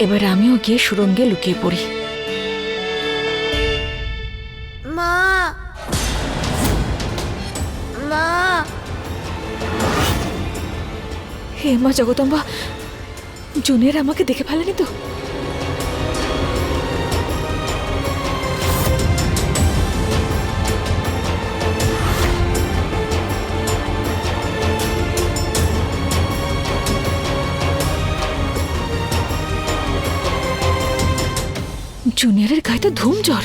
এবার আমিও গিয়ে সুরঙ্গে লুকিয়ে পড়ি। মা! মা! হে মা জগদম্বা জুনের আমাকে দেখে ফেলেনি তো? জুনিয়রের গায়ে তো ধুম জ্বর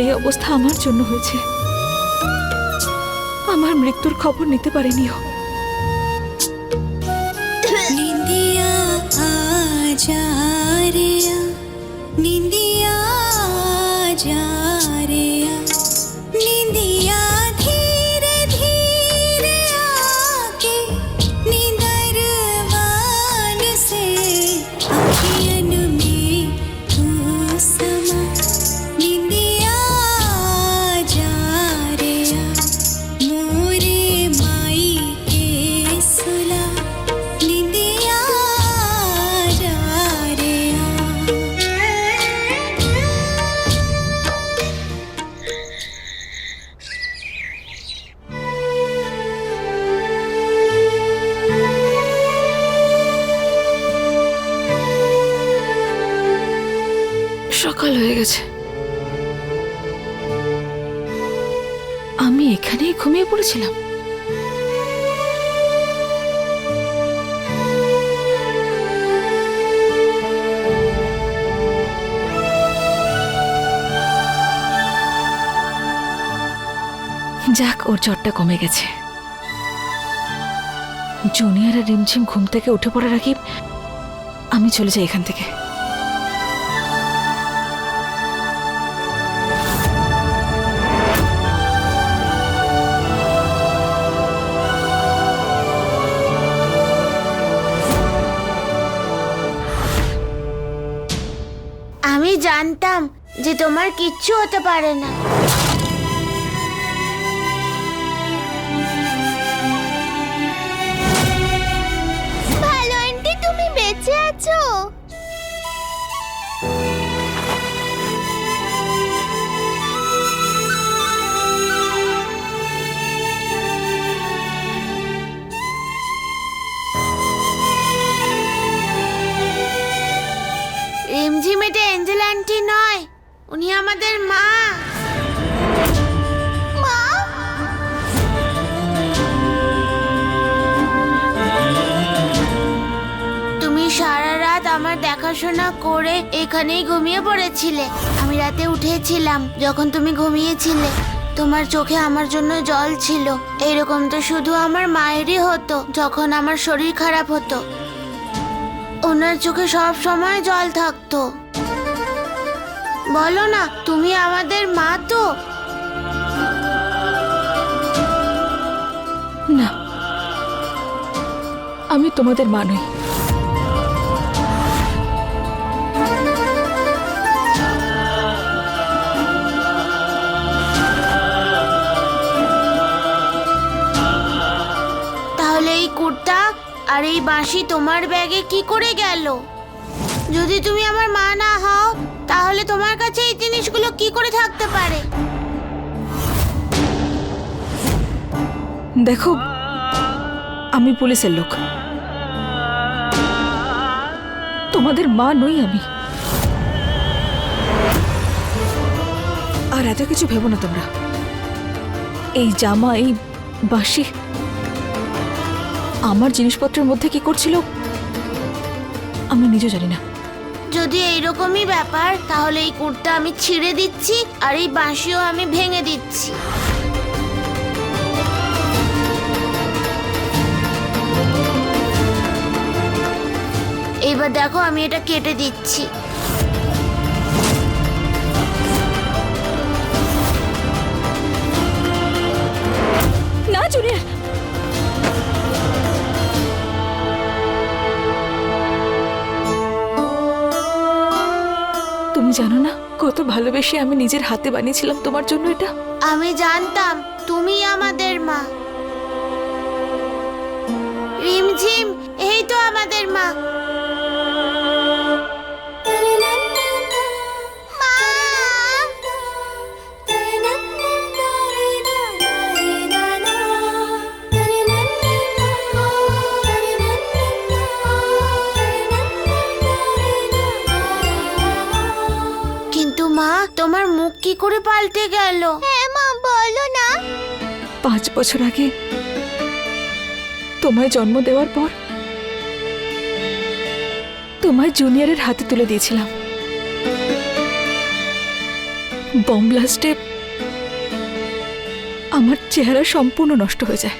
এই অবস্থা আমার জন্য হয়েছে। আমার মৃত্যুর খবর নিতে পারেনি ও जा যাক, ওর জ্বরটা কমে গেছে। জুনিয়র আর রিমঝিম ঘুম থেকে উঠে পড়ার রাখি আমি চলে যাই এখান থেকে। আমি জানতাম যে তোমার কিচ্ছু হতে পারে না। করে এখানেই ঘুমিয়ে পড়েছিলে। আমি রাতে উঠেছিলাম যখন তুমি ঘুমিয়েছিলে। তোমার চোখে আমার জন্য জল ছিল। এরকম তো শুধু আমার মায়েরই হতো, যখন আমার শরীর খারাপ হতো। ওনার চোখে সব সময় জল থাকতো। বলো না, তুমি আমাদের মা তো? না, আমি তোমাদের মা নই। আর এই বাঁশি তোমার ব্যাগে কি করে গেল? যদি তুমি আমার মা না হও, তাহলে তোমার কাছে এই জিনিসগুলো কি করে থাকতে পারে? দেখো, আমি পুলিশের লোক। তোমাদের মা নই আমি। আর এত কিছু ভেবো না তোমরা। এই জামা, এই বাঁশি আমার জিনিসপত্রের মধ্যে কি করছিল? আমি নিজে জানি না। যদি এইরকমই ব্যাপার তাহলে এই কুর্তা আমি ছিঁড়ে দিচ্ছি আর এই বাঁশিও আমি ভেঙে দিচ্ছি। এবার দেখো আমি এটা কেটে দিচ্ছি। না জুনিয়র! তুমি জানো না? কত ভালোবেসে আমি নিজের হাতে বানিয়েছিলাম। তোমার জন্য এটা? আমি জানতাম তুমি আমাদের মা। রিমঝিম, এই তো আমাদের মা! মুখ কি করে পাল্টে গেল? হ্যাঁ মা বলো না। পাঁচ বছর আগে তোমায় জন্ম দেওয়ার পর তোমায় জুনিয়রের হাতে তুলে দিয়েছিলাম। বম ব্লাস্টে আমার চেহারা সম্পূর্ণ নষ্ট হয়ে যায়।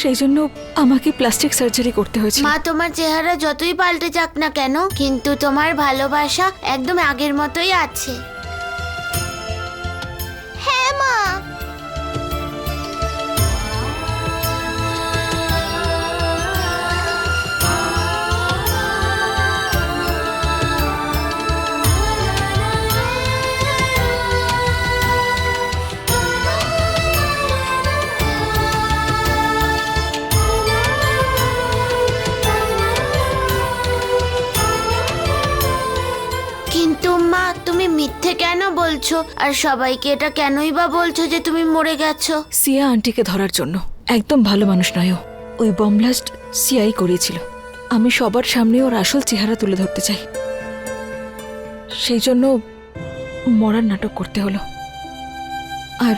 সেই জন্য আমাকে প্লাস্টিক সার্জারি করতে হয়েছে মা তোমার চেহারা যতই পাল্টে যাক না কেন কিন্তু তোমার ভালোবাসা একদম আগের মতোই আছে। আর সবাইকে এটা কেনই বা বলছো যে তুমি মরে গেছো? সিয়া আন্টিকে ধরার জন্য। একদম ভালো মানুষ নয় ও। ওই বম ব্লাস্ট সিয়াই করিয়েছিল। আমি সবার সামনে ওর আসল চেহারা তুলে ধরতে চাই। সেই জন্য মরার নাটক করতে হলো। আর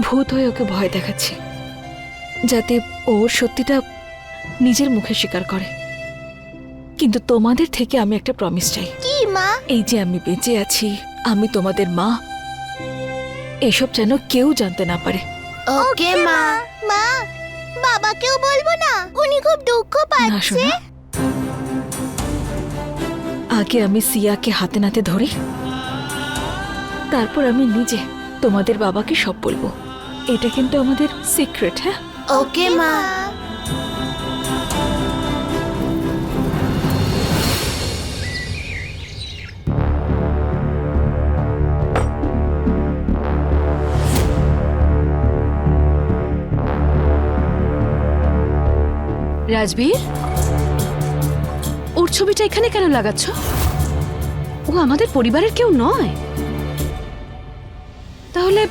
ভূত হয়ে ওকে ভয় দেখাচ্ছি। যাতে ওর সত্যিটা নিজের মুখে স্বীকার করে। কিন্তু তোমাদের থেকে আমি একটা প্রমিস চাই। কি মা? এই যে আমি বেঁচে আছি আমি তোমাদের মা। এসব যেন কেউ জানতে না পারে। ওকে মা। মা। বাবাকেও বলব না। উনি খুব দুঃখ না শোনা। আগে আমি সিয়াকে হাতে নাতে ধরি। তারপর আমি নিজে তোমাদের বাবাকে সব বলব। এটা কিন্তু আমাদের সিক্রেট হ্যাঁ? ওকে মা। রাজবীর? ওর ছবিটা এখানে কেন লাগাচ্ছ? ও আমাদের পরিবারের কেউ নয়। তাহলে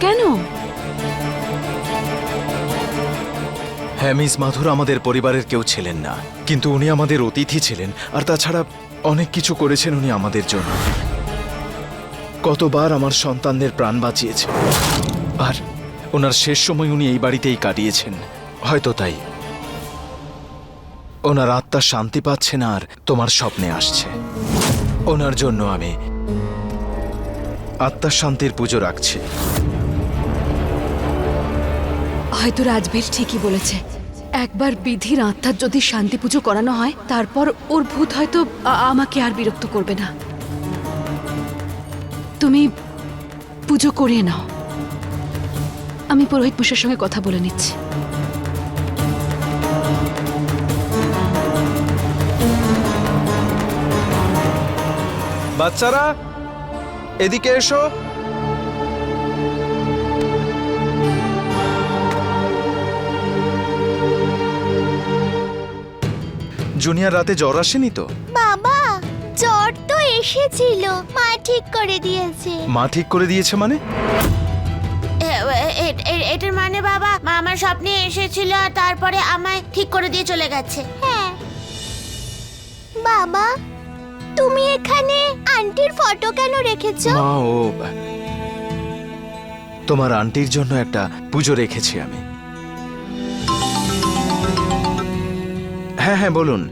কেন? হ্যাঁ মিস মাথুর, আমাদের পরিবারের কেউ ছিলেন না। কিন্তু উনি আমাদের অতিথি ছিলেন, আর তাছাড়া অনেক কিছু করেছেন উনি আমাদের জন্য। কতবার আমার সন্তানদের প্রাণ বাঁচিয়েছেন আর ওনার শেষ সময় উনি এই বাড়িতেই কাটিয়েছেন। হয়তো তাই। ওনার আত্মা শান্তি পাচ্ছে না আর তোমার স্বপ্নে আসছে। ওনার জন্য আমি আত্মার শান্তির পুজো রাখছি। হয়তো রাজবীর ঠিকই বলেছে। একবার বিধির আত্মার যদি শান্তি পুজো করানো হয়, তারপর ওর ভূত হয়তো আমাকে আর বিরক্ত করবে না। তুমি পুজো করিয়ে নাও। আমি পুরোহিত পুষের সঙ্গে কথা বলে নিচ্ছি। বাচ্চারা এদিকে এসো। জুনিয়র রাতে জ্বর আসেনি তো? বাবা জ্বর তো এসেছিল। মা ঠিক করে দিয়েছে। মা ঠিক করে দিয়েছে মানে? এটার মানে বাবা মা আমার স্বপ্নে এসেছিল আর তারপরে আমায় ঠিক করে দিয়ে চলে গেছে। হ্যাঁ। বাবা তুমি এখানে আন্টির ফটো কেন রেখেছো? মা ও তোমার আন্টির জন্য একটা পুজো রেখেছি আমি। হ্যাঁ হ্যাঁ বলুন।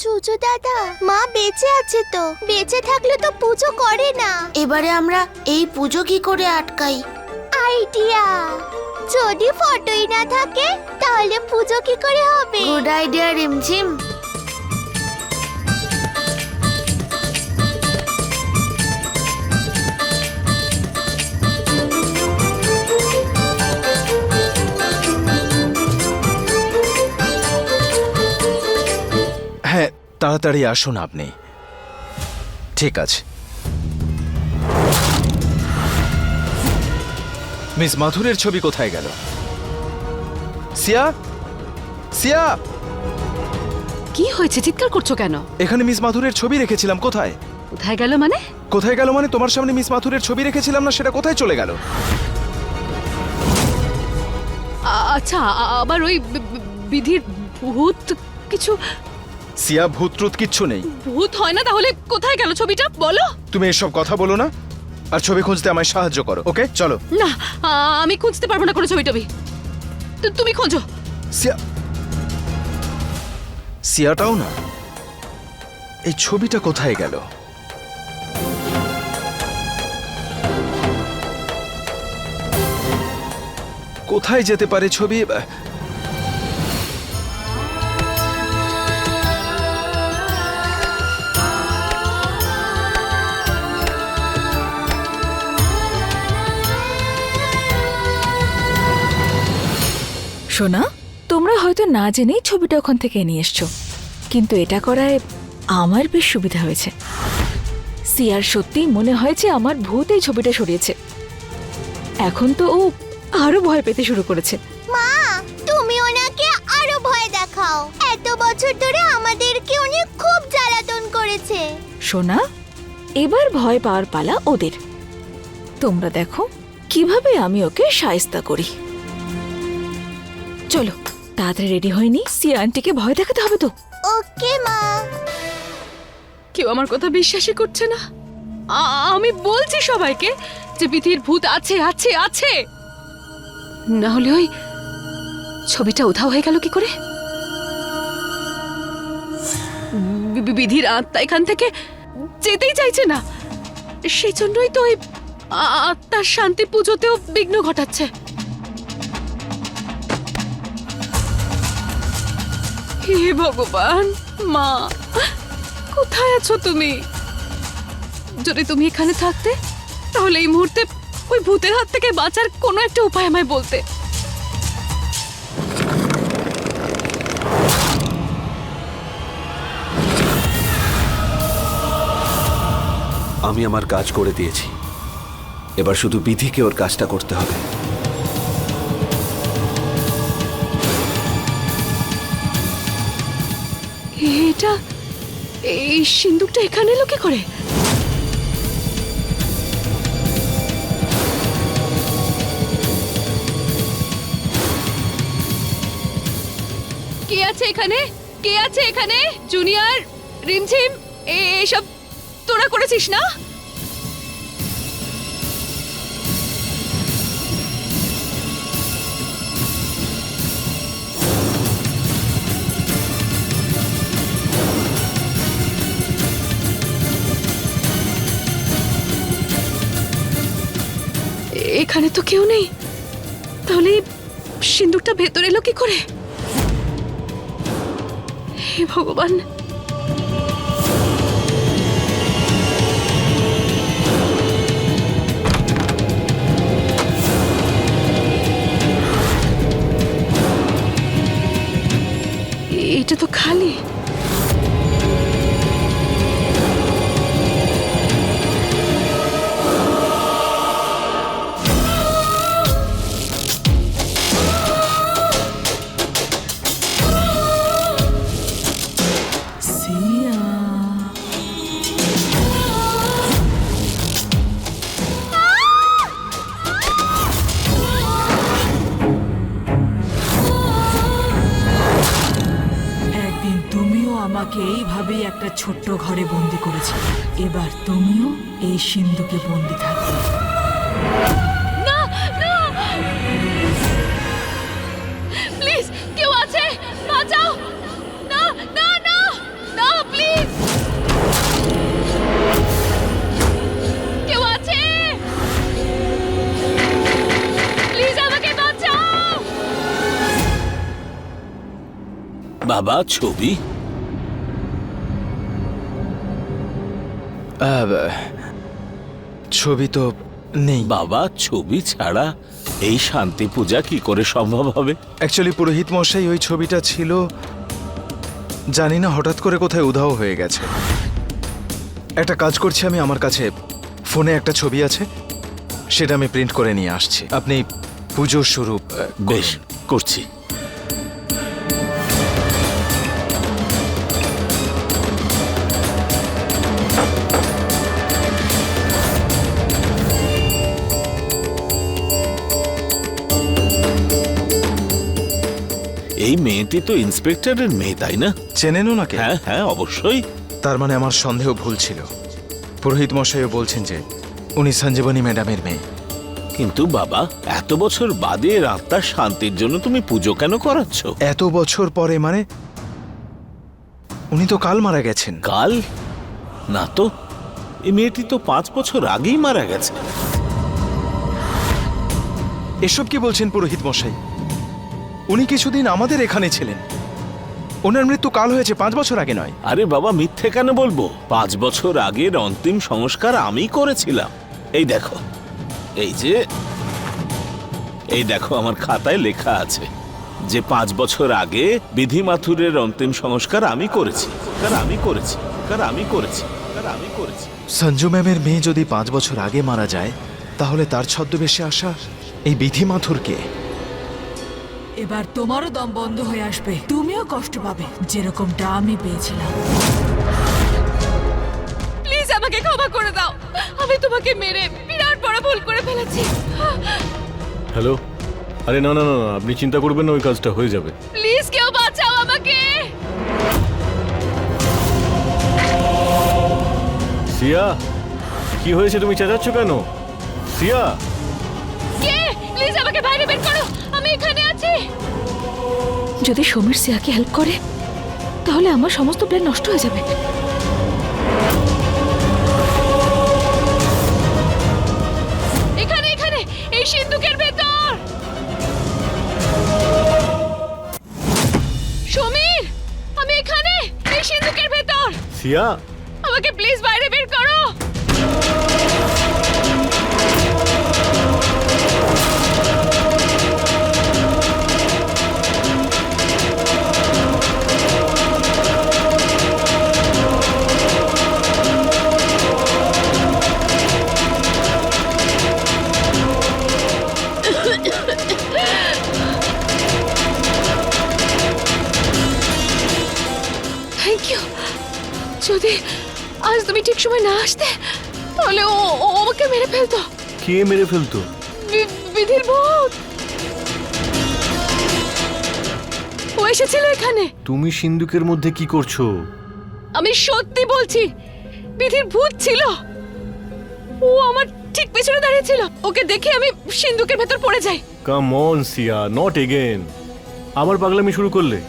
চুচু দাদা মা বেঁচে আছে তো। বেঁচে থাকলে তো পুজো করে না। এবারে আমরা এই পুজো কি করে আটকাই? আইডিয়া। যদি ফটোই না থাকে তাহলে পুজো কি করে হবে? Good idea Rimjhim. তাড়াতাড়ি আসুন আপনি। ঠিক আছে। মিস মাথুরের ছবি কোথায় গেল? সিয়া? সিয়া? কি হয়েছে? চিৎকার করছ কেন? এখানে মিস মাথুরের ছবি রেখেছিলাম কোথায়? কোথায় গেল মানে? কোথায় গেল মানে? তোমার সামনে মিস মাথুরের ছবি রেখেছিলাম না সেটা কোথায় চলে গেল? আচ্ছা আবার ওই বিধির ভূত কিছু সিয়া ভূতরুত কিচ্ছু নেই। ভূত হয় না তাহলে কোথায় গেল ছবিটা? বলো। তুমি এসব কথা বলো না আর ছবি খুঁজতে আমায় সাহায্য করো ওকে? চলো। না আ- আমি খুঁজতে পারব না কোনো ছবি টবি। তু- তুমি খোঁজো। সিয়া সিয়াটাও না। এই ছবিটা কোথায় গেল? কোথায় যেতে পারে ছবি? সোনা তোমরা হয়তো না জেনেই ছবিটা ওখান থেকে নিয়ে এসছো। কিন্তু এটা করায় আমার বেশ সুবিধা হয়েছে। সিয়ার সত্যিই মনে হয় যে আমার ভূত এই ছবিটা সরিয়েছে। এখন তো ও আরও ভয় পেতে শুরু করেছে। মা তুমি ওনাকে আরও ভয় দেখাও। এত বছর ধরে আমাদেরকে উনি খুব জ্বালাতন করেছে। সোনা এবার ভয় পাওয়ার পালা ওদের। তোমরা দেখো কীভাবে আমি ওকে সায়স্তা করি। চলো তাড়াতাড়ি রেডি হয়নি? সিয়া আন্টিকে ভয় দেখাতে হবে তো। ওকে মা। কেউ আমার কথা বিশ্বাসই করছে না। আ- আমি বলছি সবাইকে যে বিধির ভূত আছে আছে আছে। না হলে ওই ছবিটা উধাও হয়ে গেল কি করে? বি- বি- বিধির আত্মা এখান থেকে যেতেই চাইছে না। সেই জন্যই তো ওই আ- আত্মার শান্তি পুজোতেও বিঘ্ন ঘটাচ্ছে। হে ভগবান, মা, কোথায় আছো তুমি? যদি তুমি এখানে থাকতে, তাহলে এই মুহূর্তে ওই ভূতের হাত থেকে বাঁচার কোনো একটা উপায় আমায় বলতে। আমি আমার কাজ করে দিয়েছি। এবার শুধু বিধিকে ওর কাজটা করতে হবে। এটা এই সিন্দুকটা এখানে লোকে করে? কে আছে এখানে? কে আছে এখানে? জুনিয়র, রিমঝিম এসব তোরা করেছিস না? এখানে তো কেউ নেই। তাহলে সিন্দুকটা ভেতরে এলো কি করে? হে ভগবান। এটা তো খালি। ঘরে বন্দি করেছিলে এবার তুমিও এই সিন্ধুকে বন্দি থাকবে না না! প্লিজ কেউ আছে? বাঁচাও! না না না! না প্লিজ! কেউ আছে? প্লিজ আমাকে বাঁচাও! বাবা ছবি? ছবি তো নেই। বাবা ছবি ছাড়া এই শান্তি পূজা কি করে সম্ভব হবে? অ্যাকচুয়ালি পুরোহিত মশাই ওই ছবিটা ছিল জানি না হঠাৎ করে কোথায় উধাও হয়ে গেছে। একটা কাজ করছি আমি আমার কাছে। ফোনে একটা ছবি আছে সেটা আমি প্রিন্ট করে নিয়ে আসছি। আপনি পুজোর স্বরূপ বেশ করছি। এই মেয়েটি তো ইন্সপেক্টরের মেয়ে তাই না? চেনেন ওনাকে? হ্যাঁ হ্যাঁ অবশ্যই। তার মানে আমার সন্দেহ ভুল ছিল। পুরোহিত মশাইও বলছেন যে উনি সঞ্জীবনী ম্যাডামের মেয়ে। কিন্তু বাবা এত বছর বাদে আত্মার শান্তির জন্য তুমি পুজো কেন করাচ্ছ? এত বছর পরে মানে উনি তো কাল মারা গেছেন। কাল? না তো এই মেয়েটি তো পাঁচ বছর আগেই মারা গেছে। এসব কি বলছেন পুরোহিত মশাই? উনি কিছুদিন আমাদের এখানে ছিলেন। ওনার মৃত্যু কাল হয়েছে পাঁচ বছর আগে নয়। আরে বাবা মিথ্যে কেন বলব? পাঁচ বছর আগের অন্তিম সংস্কার আমি করেছিলাম। এই দেখো এই যে এই দেখো আমার খাতায় লেখা আছে যে পাঁচ বছর আগে বিধি মাথুরের অন্তিম সংস্কার আমি করেছি। কার আমি করেছি কার আমি করেছি কার আমি করেছি। সঞ্জু ম্যামের মেয়ে যদি পাঁচ বছর আগে মারা যায় তাহলে তার ছদ্মবেশে আসা এই বিধি মাথুরকে এবার তোমারও দম বন্ধ হয়ে আসবে। তুমিও কষ্ট পাবে যেরকমটা আমি পেয়েছিলাম। প্লিজ আমাকে ক্ষমা করে দাও। আমি তোমাকে মেরে বিরাট বড় ভুল করে ফেলেছি। হ্যালো? আরে না না না না, আপনি চিন্তা করবেন না ওই কাজটা হয়ে যাবে। প্লিজ কেউ বাঁচাও আমাকে। সিয়া কি হয়েছে তুমি চেঁচাচ্ছ কেন? সিয়া! কে? প্লিজ আমাকে বাইরে বের করো। এখানে আছি। যদি সমীর সিয়াকে হেল্প করে তাহলে আমার সমস্ত প্ল্যান নষ্ট হয়ে যাবে। এখানে এখানে এই সিন্ধুকের ভেতর! সমীর আমি এখানে এই সিন্ধুকের ভেতর! সিয়া? আমাকে প্লিজ বাইরে বের করো! তুমি ঠিক সময় না আসতে তাহলে ও ও আমাকে মেরে ফেলতো। কে মেরে ফেলতো? বি- বিধির ভূত। ও এসেছিল এখানে। তুমি সিন্ধুকের মধ্যে কি করছ? আমি সত্যি বলছি বিধির ভূত ছিল। ও আমার ঠিক পেছনে দাঁড়িয়ে ছিল। ওকে দেখে আমি সিন্ধুকের ভেতর পড়ে যাই। Come on Siya not again আবার পাগলামি শুরু করলে?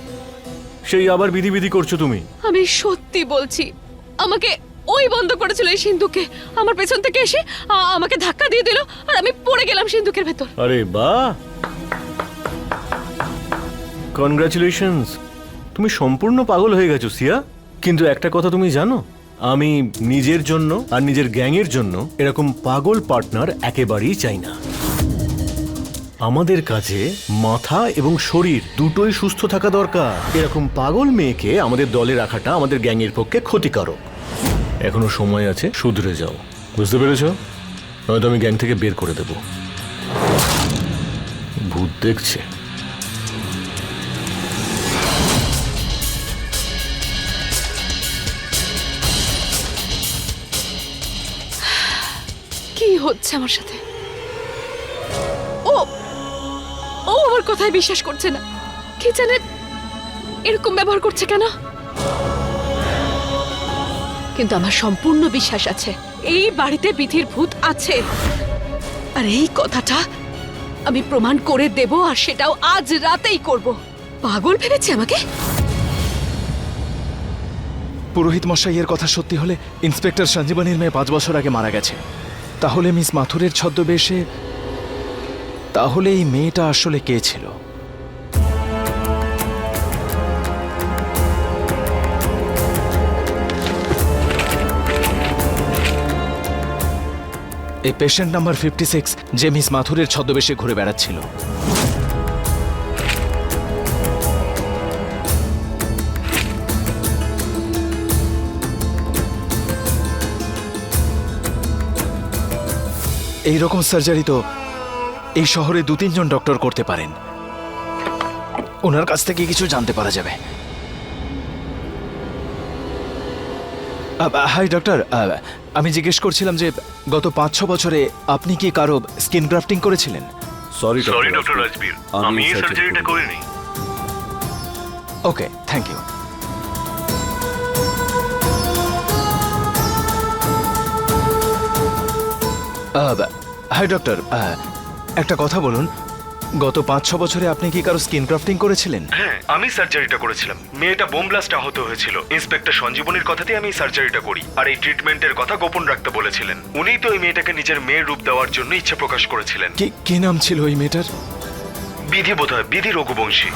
সেই আবার বিধি বিধি করছ তুমি? আমি সত্যি বলছি আমাকে ওই বন্ধ করেছিল এই সিন্ধুকে। আমার পেছন থেকে এসে আমাকে ধাক্কা দিয়ে দিল আর আমি পড়ে গেলাম সিন্ধুকের ভেতর। আরে বাহ! কনগ্রাচুলেশনস তুমি সম্পূর্ণ পাগল হয়ে গেছো, সিয়া। কিন্তু একটা কথা তুমি জানো, আমি নিজের জন্য আর নিজের গ্যাংয়ের জন্য এরকম পাগল পার্টনার একেবারেই চাই না। আমাদের কাছে মাথা এবং শরীর দুটোই সুস্থ থাকা দরকার। এরকম পাগল মেয়েকে আমাদের দলে রাখাটা আমাদের গ্যাংয়ের পক্ষে ক্ষতিকারক। এখনও সময় আছে, শুধরে যাও। বুঝতে পেরেছ? নয়তো আমি গ্যাং থেকে বের করে দেব। ভূত দেখছে। কি হচ্ছে আমার সাথে? ও ও আমার কথায় বিশ্বাস করছে না। কি জানে এরকম ব্যবহার করছে কেন? কিন্তু আমার সম্পূর্ণ বিশ্বাস আছে। এই বাড়িতে বিধির ভূত আছে। আর এই কথাটা আমি প্রমাণ করে দেব আর সেটাও আজ রাতেই করব। পাগল ভেবেছে আমাকে? পুরোহিত মশাইয়ের কথা সত্যি হলে ইন্সপেক্টর সঞ্জীবনীর মেয়ে পাঁচ বছর আগে মারা গেছে। তাহলে মিস মাথুরের ছদ্মবেশে তাহলে এই মেয়েটা আসলে কে ছিল? এই পেশেন্ট নাম্বার ফিফটি সিক্স যে মিস মাথুরের ছদ্মবেশে ঘুরে বেড়াচ্ছিল। এই রকম সার্জারি তো এই শহরে দু তিনজন ডক্টর করতে পারেন। ওনার কাছ থেকে কিছু জানতে পারা যাবে। Hi doctor. আমি জিজ্ঞেস করছিলাম যে গত পাঁচ ছ বছরে আপনি কি কারও স্কিন গ্রাফটিং করেছিলেন? Sorry sorry doctor Rajveer. আমি এই সার্জারিটা করিনি। Okay thank you hi doctor. একটা কথা বলুন। গত পাঁচ ছ বছরে আপনি কি কারও স্কিন ক্রাফটিং করেছিলেন? হ্যাঁ আমি সার্জারিটা করেছিলাম। মেয়েটা বোম ব্লাস্ট আহত হয়েছিল। ইন্সপেক্টর সঞ্জীবনীর কথাতেই আমি সার্জারিটা করি। আর এই ট্রিটমেন্টের কথা গোপন রাখতে বলেছিলেন। উনিই তো ওই মেয়েটাকে নিজের মেয়ের রূপ দেওয়ার জন্য ইচ্ছে প্রকাশ করেছিলেন। কি কি নাম ছিল ওই মেয়েটার? বিধি বোধ হয় বিধি রঘুবংশী।